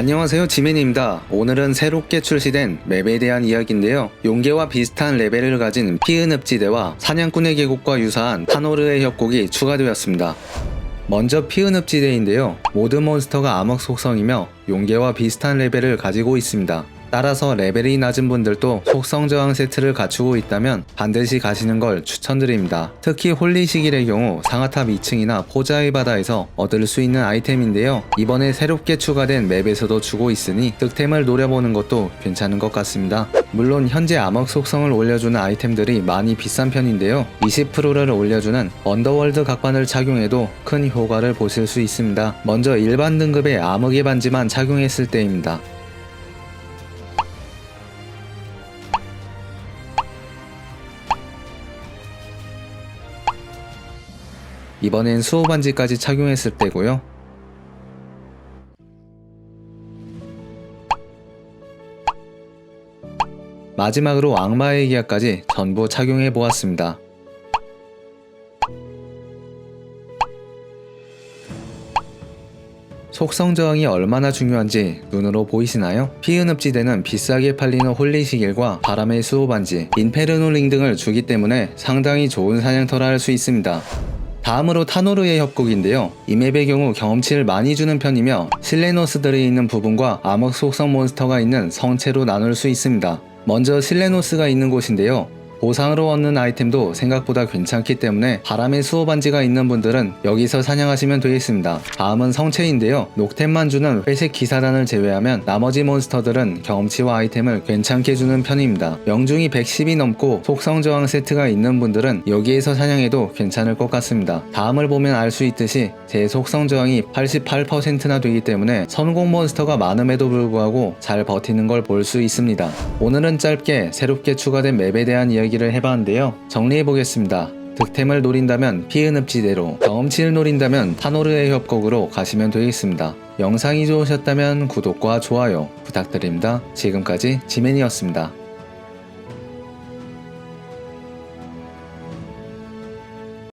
안녕하세요 지맨입니다. 오늘은 새롭게 출시된 맵에 대한 이야기인데요. 용계와 비슷한 레벨을 가진 피은읍지대와 사냥꾼의 계곡과 유사한 타노르의 협곡이 추가되었습니다. 먼저 피은읍지대인데요. 모든 몬스터가 암흑 속성이며 용계와 비슷한 레벨을 가지고 있습니다. 따라서 레벨이 낮은 분들도 속성 저항 세트를 갖추고 있다면 반드시 가시는 걸 추천드립니다. 특히 홀리시길의 경우 상하탑 2층이나 포자의 바다에서 얻을 수 있는 아이템인데요. 이번에 새롭게 추가된 맵에서도 주고 있으니 득템을 노려보는 것도 괜찮은 것 같습니다. 물론 현재 암흑 속성을 올려주는 아이템들이 많이 비싼 편인데요. 20%를 올려주는 언더월드 각반을 착용해도 큰 효과를 보실 수 있습니다. 먼저 일반 등급의 암흑의 반지만 착용했을 때입니다. 이번엔 수호 반지까지 착용했을 때고요. 마지막으로 악마의 기약까지 전부 착용해 보았습니다. 속성 저항이 얼마나 중요한지 눈으로 보이시나요? 피은읍지대는 비싸게 팔리는 홀리시길과 바람의 수호 반지, 인페르노 링 등을 주기 때문에 상당히 좋은 사냥터라 할 수 있습니다. 다음으로 타노르의 협곡인데요. 이 맵의 경우 경험치를 많이 주는 편이며 실레노스들이 있는 부분과 암흑 속성 몬스터가 있는 성체로 나눌 수 있습니다. 먼저 실레노스가 있는 곳인데요. 보상으로 얻는 아이템도 생각보다 괜찮기 때문에 바람의 수호 반지가 있는 분들은 여기서 사냥하시면 되겠습니다. 다음은 성체인데요. 녹템만 주는 회색 기사단을 제외하면 나머지 몬스터들은 경험치와 아이템을 괜찮게 주는 편입니다. 명중이 110이 넘고 속성 저항 세트가 있는 분들은 여기에서 사냥해도 괜찮을 것 같습니다. 다음을 보면 알 수 있듯이 제 속성 저항이 88%나 되기 때문에 성공 몬스터가 많음에도 불구하고 잘 버티는 걸 볼 수 있습니다. 오늘은 짧게 새롭게 추가된 맵에 대한 이야기를 해봤는데요. 정리해보겠습니다. 득템을 노린다면 피은읍지대로, 경험치를 노린다면 타노르의 협곡으로 가시면 되겠습니다. 영상이 좋으셨다면 구독과 좋아요 부탁드립니다. 지금까지 지맨이었습니다.